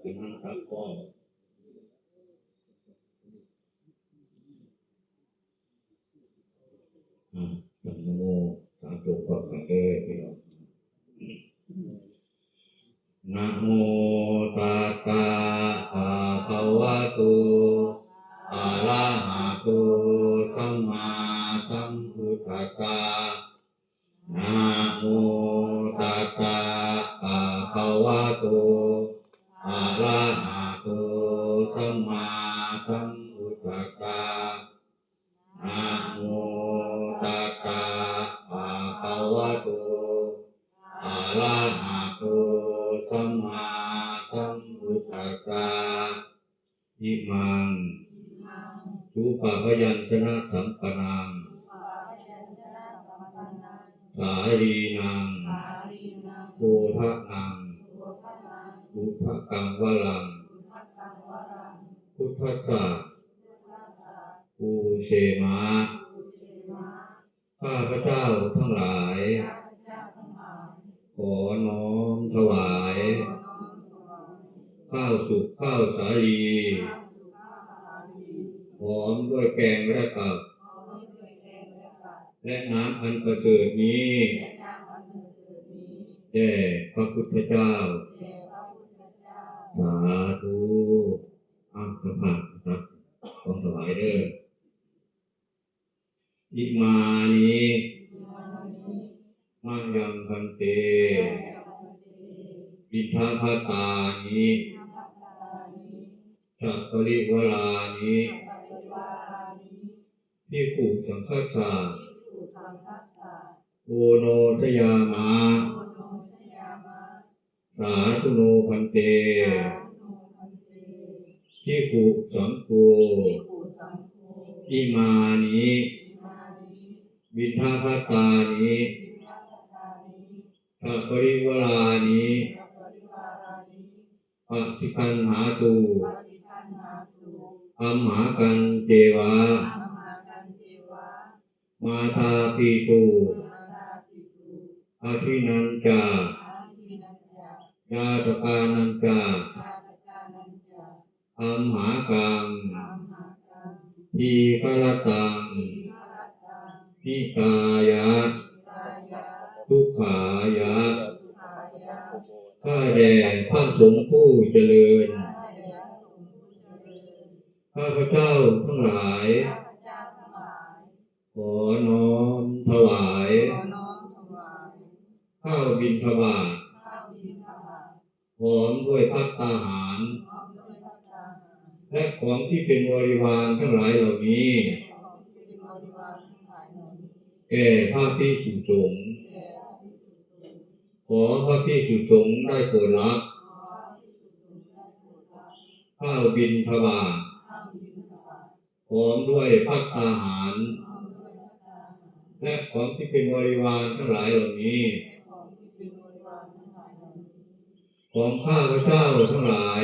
เป็นนั่งครับก็อ่าสัมโมสาธุก็กระเอพี่น้องนะโมตัสสะภะคะวะโติมังสุปะพยัญชนะสัมปนังสาลีนังโพธนังพุทธกังวลัง พุทธสสะปูเชมาข้าพระเจ้าทั้งหลาย ขอน้อมถวาย ข้าวสุกข้าวสาลี ด้วยแกงและกับและน้ำอันประเสริฐนี้แด่พระพุทธเจ้า สาธุอัมพะครับของถวายเด้ออิมานิมายังพันเตปิทาภาตานิสัพปริวรานิ พิขุสังฆสาโอโนทยามาสาธุโนพันเตพิขุสังโฆอิมานิบิณฑพตานิสัพปริวรานิปัสสิคันหาตูอัมหากันเจวะ มาทาปีตูอาทินันจายาตกานันจาอัมหากังทีกรตังพิกายะ ทุกขายะข้าแด่พระสงฆ์ผู้เจริญ ข้าพเจ้าทั้งหลาย ขอน้อมถวายข้าวบิณฑบาตพร้อมด้วยพัตตาหาร และของที่เป็นบริวารทั้งหลายเหล่านี้แก่พระพิสุสงฆ์ขอพระพิสุสงฆ์ได้โปรดรับข้าวบิณฑบาตพร้อมด้วยพัตตาหาร และของที่เป็นบริวารทั้งหลายเหล่านี้ ของข้าพเจ้าทั้งหลาย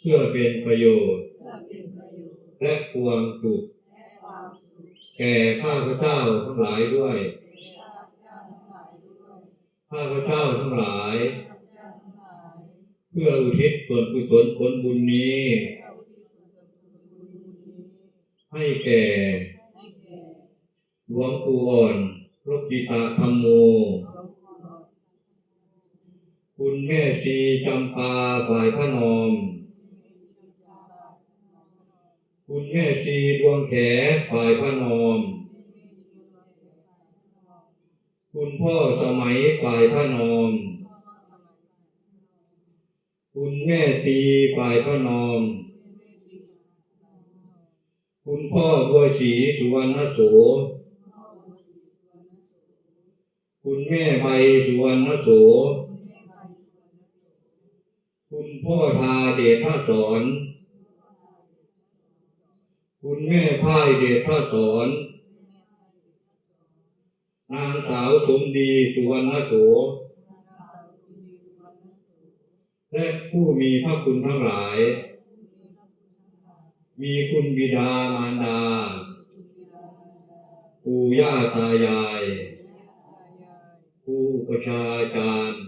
เพื่อเป็นประโยชน์ และความสุขแก่ข้าพเจ้าทั้งหลายด้วยข้าพเจ้าทั้งหลาย เพื่ออุทิศส่วนกุศลผลบุญนี้ ให้แก่ หลวงปู่อ่อนโลกิตาธรรมโม คุณแม่ชีจำปาฝ่ายพระนอม คุณแม่ชีดวงแขฝ่ายพระนอม คุณพ่อสมัยฝ่ายพระนอม คุณแม่ตีฝ่ายพระนอม คุณพ่อบัวศรีสุวรรณโส คุณแม่ใบสุวรรณโส คุณพ่อทาเดชพระสอน คุณแม่พ่ายเดชพระสอน นางสาวสมดีสุวรรณโส และผู้มีพระคุณทั้งหลาย มีคุณบิดามารดา ปู่ย่าตายาย ประชาจารย์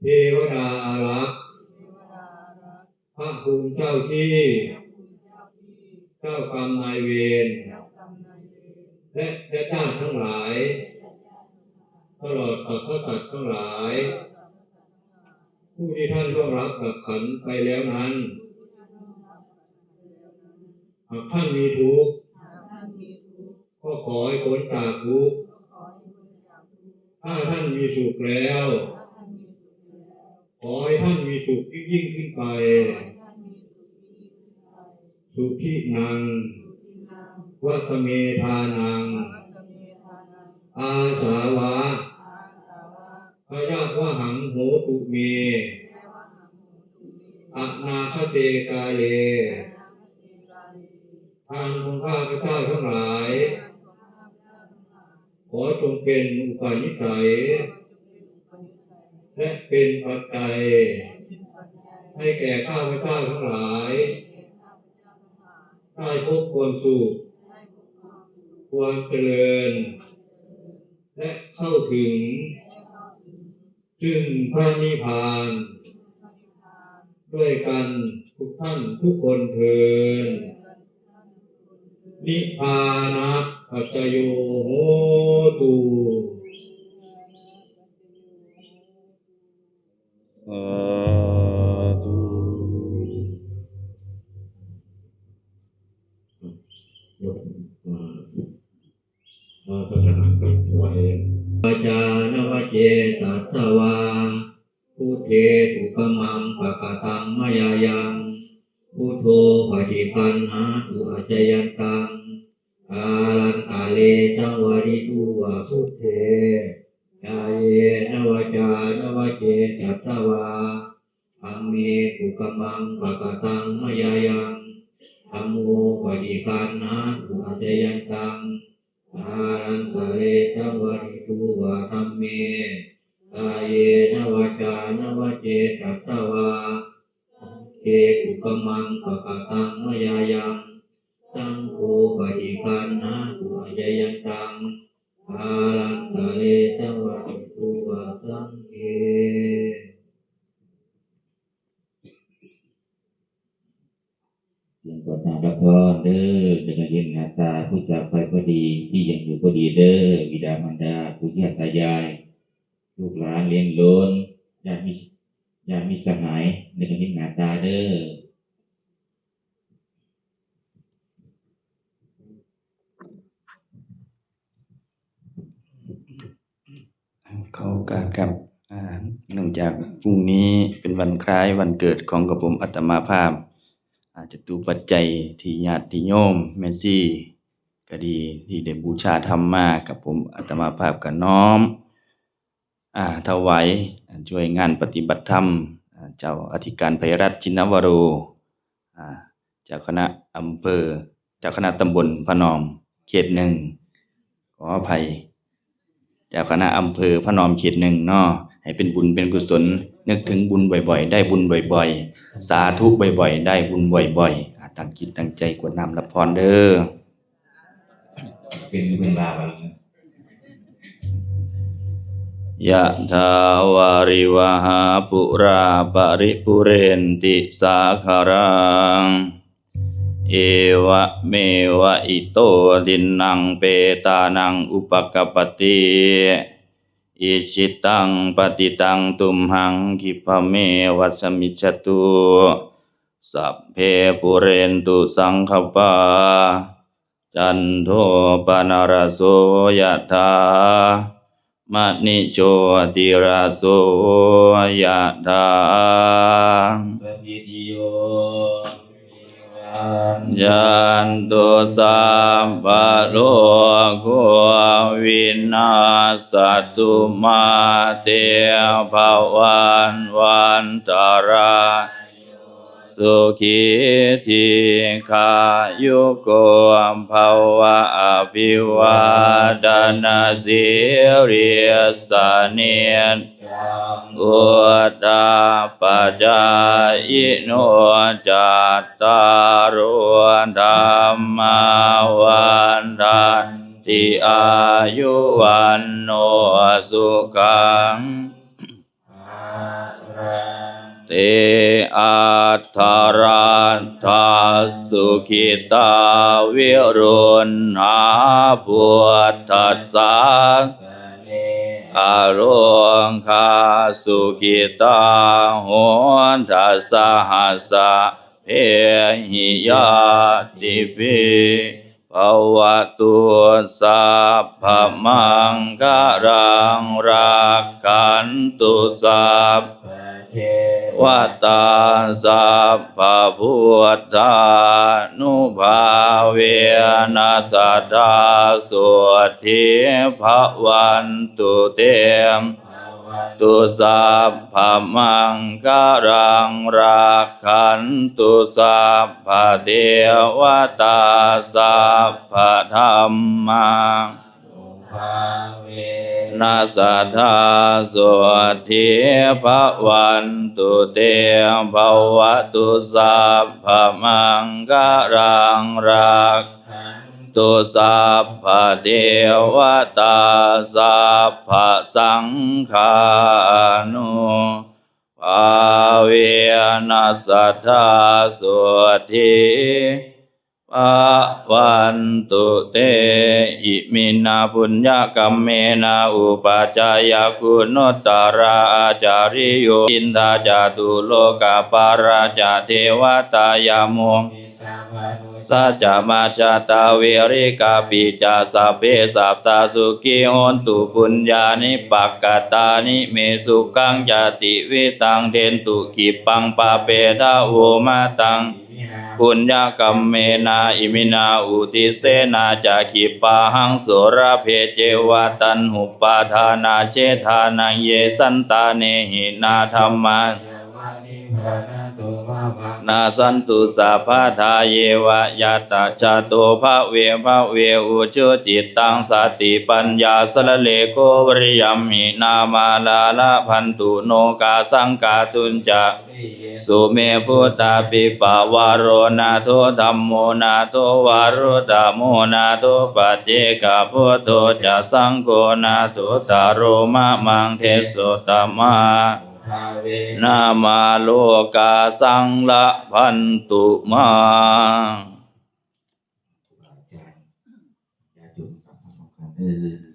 เทวดาอารักษ์พระภูมิเจ้าที่ เจ้ากรรมนายเวรและญาติญาติทั้งหลาย ตลอดกับพระสัตว์ทั้งหลาย ผู้ที่ท่านร่วงรับกับขันธ์ไปแล้วนั้นหากท่านมีทุกข์ก็ขอให้พ้นจากทุกข์ ถ้าท่านมีสุขแล้ว ขอให้ท่านมีสุขยิ่งขึ้นไป สุขที่นังวัตเมธานัง อาสาวะพยาควหังโหตุเมอนาคเตกาเลทานของข้าพเจ้าทั้งหลาย อจงเป็นอุปนิสัย และเป็นปัจจัย ให้แก่ข้าพเจ้าทั้งหลาย ได้พบความสุขความเจริญ และเข้าถึง จึงพระนิพพาน ด้วยกันทุกท่านทุกคนเทิน นิพพานะปัจจโยโหตุสาธุยกมามาพัฒนากันไว้วาจานวเจตัสสวาพุทเทตุกมังปะกะตังมายายังพุทโธปฏิปันหาตุอาจยัน ปฏิปันนาตุอาจยันตังอารันตะเลจังวริตุวะธรรมเมกายเยนวจานวเจตัสสวาเกุกมังปะกตังมยายังสังโฆปฏิปันนาตุอาจยันตังอารันตะเลจังวริตุวะสังเก เสียงกดน้ำรับพร เด้อเด็กเย็นหน้าตาผู้จากไปพอดี ที่ยังอยู่พอดีเด้อบิดามารดาผู้ญาติตายาย ลูกหลานเลี้ยงโลนญาติมิญาติมิสหายเด็กเย็นหน้าตาเด้อขอโอกาสครับเนื่องจากพรุ่งนี้เป็นวันคล้ายวันเกิดของกระผมอัตมาภาพ จตูปัจจัยที่ญาติโยมแม่ซี่ก็ดีที่ได้บูชาธรรมมากับผมอัตมาภาพกับน้อมอ่าถวายช่วยงานปฏิบัติธรรม เจ้าอธิการไพรัตชินวโรอ่าเจ้าคณะอำเภอเจ้าคณะตำบลพะนอม เขตหนึ่งขออภัย เจ้าคณะอำเภอพะนอมเขตหนึ่งเนาะ ให้เป็นบุญเป็นกุศล นึกถึงบุญบ่อยๆ ได้บุญบ่อยๆ สาธุบ่อยๆ ได้บุญบ่อยๆอ่าตั้งจิตตั้งใจกวดน้ำรับพรเด้อเป็นเป็นลาวยะถาวาริวหาปุราปริปุเรนติสาคารัง เอวะเมวะอิโตดินนังเปตานังอุปกปติ อิชิตังปฏิตังตุมหังกิพเมวัสมิจตุสัพเพปุเรนตุสังขปา จันโทปนารโสยะถามณิโชติราโสยะถา ยันตุสัมปะโลกโควินาสตุมาเตภวันวันตรายสุขีทีขายุโกภวะอภิวาดนาสิริสเนียน อุตตาปจายโนจัตตารุธรรมวันทันติอายุวันโนสุขังเตอัตถารันทสุขิตาวิรุณหาพุทธัสสะ อารมคาสุกิตาโหนทัสหัสะเพหิยาติปิภวตุสัพพมังกรังรักขันตุสัพ วัตตาสัพพะพุทธานุภาเวนัสสัทธาสุทิภวันตุเตมตุสัพพมังการังรักขันตุสัพพเทวตาสัพพธรรมัง นาสัทธาสุทิภวันตุเตภวตุสัพพมังกรังรักตุสัพพเทวตาสัพพสังฆานุภาเวนัสสัทธาสุทิ ภวันตุเตอิมินาปุญญกรรมเมนาอุปาจายคุณตตราอาจาริโยอินทาจาตุโลกาปาราจาเทวตายามงสัจมาจาตาเวริกาปิจาสัพเพสัพตาสุขีโหนตุปุญญานิปักกตานิเมสุขังจติวิตังเดนตุกิปังปาเปทาโวมาตัง ปุญญกรรมเมนาอิมินาอุติเสนาจาคิปาหังสุรเพเจวาตันหุปาทานาเชธานังเยสันตาเนหินาธรรมา นาสันตุสัพพะทาเยวะยะตาจโตภะเวภะเวอุจุจิตตังสติปัญญาสละเลโกวริยมหินามาลาลาพันตุโนกาสังกาตุนจะสุเมพุทธาปิปาวารโรนาโทธัมโมนาโทวารุตาโมนาโทปัจเจกพุทโธจะสังโฆนาโทตารโรมะมังเทสุตมะ นามาโลกาสังละพันตุมาอาจารย์ญาติโยมครับสำคัญเออ